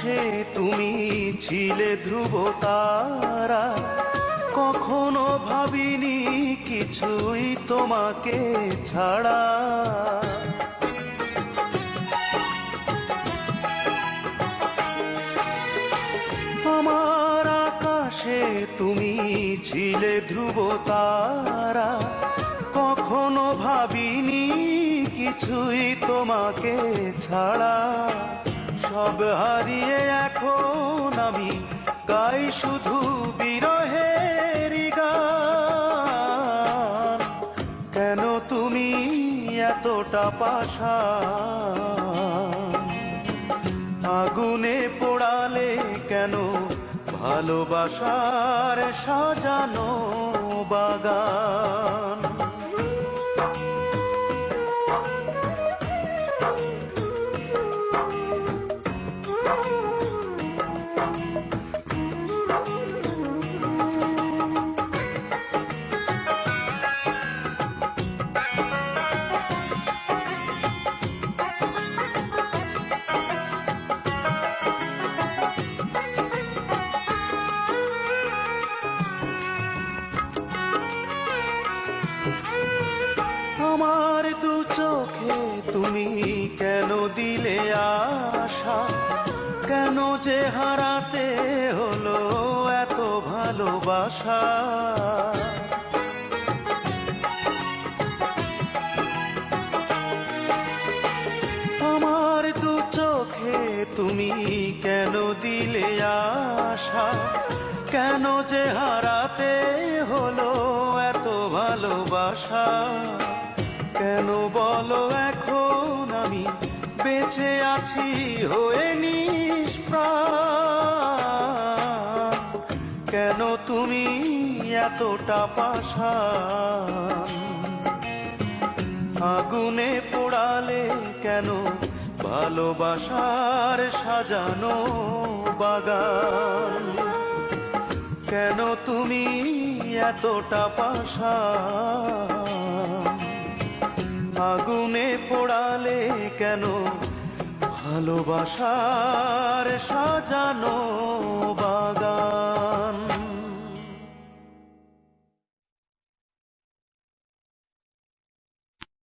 আকাশে তুমি ছিলে ধ্রুব তারা কখনো ভাবিনি কিছুই তোমাকে ছাড়া। আমার আকাশে তুমি ছিলে ধ্রুব তারা কখনো ভাবিনি কিছুই তোমাকে ছাড়া। সব হারিয়ে এখন আমি গাই শুধু বিরহের গান। কেন তুমি এতটা পাষাণ? আগুনে পোড়ালে কেন ভালোবাসার সাজানো বাগান? তুমি কেন দিলে আশা? কেন যে হারাতে হলো এত ভালোবাসা? আমার দু চোখে তুমি কেন দিলে আশা? কেন যে হারাতে হলো এত ভালোবাসা? কেন বলো এখন আমি? বেঁচে আছি, হয়ে নিষ্প্রাণ কেন তুমি এতটা পাশা আগুনে পোড়ালে কেন ভালোবাসার সাজানো বাগান? কেন তুমি এতটা পাষাণ? আগুনে পোড়ালে কেন? ভালোবাসার সাজানো বা